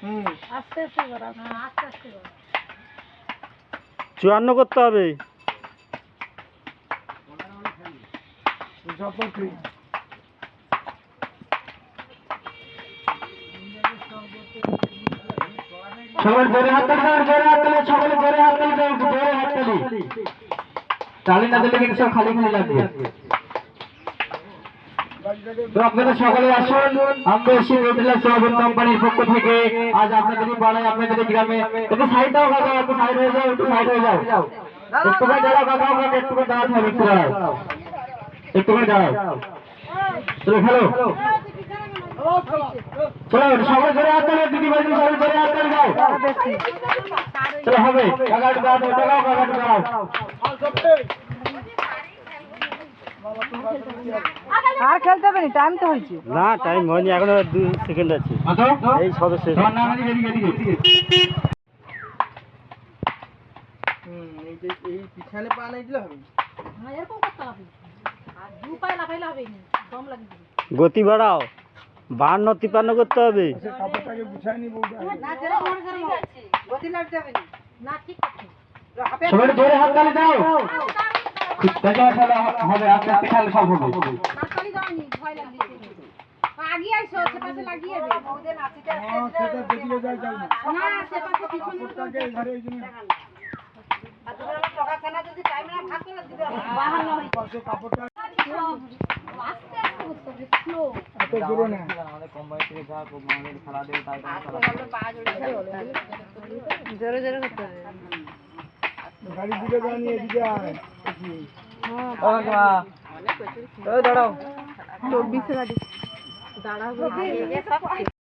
হুম। আস্তে আস্তে কর আস্তে আস্তে কর। চুয়ান্ন করতে হবে। প্রজাপতি সবাই জোরে হাত জোরে হাত তালি সকলে জোরে হাত তালি জোরে হাত তালি তালি। না দিলে কিন্তু সব খালি খালি লাগবে। তো আপনারা সকলে আসুন। আমরা এসে রোডিলা সোয়াবিন কোম্পানির পক্ষ থেকে আজ আপনাদের পাড়ায় আপনাদের গ্রামে। একটু সাইড দাও কাকা একটু সাইড হয়ে যাও, একটু সাইড হয়ে যাও। একটু দাঁড়াও কাকা আমাকে একটু দাঁড়াতে হবে একটু করে দাঁড়াও। চলো চলো হবে। আর খেলতে হবে না? টাইম তো হয়েছে। না টাইম হয়নি এখনও দু সেকেন্ড আছে। এই সবে শেষ। তোমার নাম আছে এদিকে এদিকে হুম এই যে এই পিছনে পা নাই দিলে হবে। হ্যাঁ এরকম করতে হবে। আর দু পায়ে লাফাইলে হবে না দম লাগিয়ে গতি বাড়াও। বান্ন তিপ্পান্ন করতে হবে। সে কাপড়টাকে গুছাই নি মনে করো গতি লাগতে হবে না। না ঠিক আছে। সবাই জোরে হাত তালি দাও। দেখা খেলা হবে আস্তে আস্তে খেলা সব হবে জোরে জোরে করতে হবে। গাড়ি দিকে যায়নি, এদিকে আয়। চব্বিশে গাড়ি দাঁড়াবো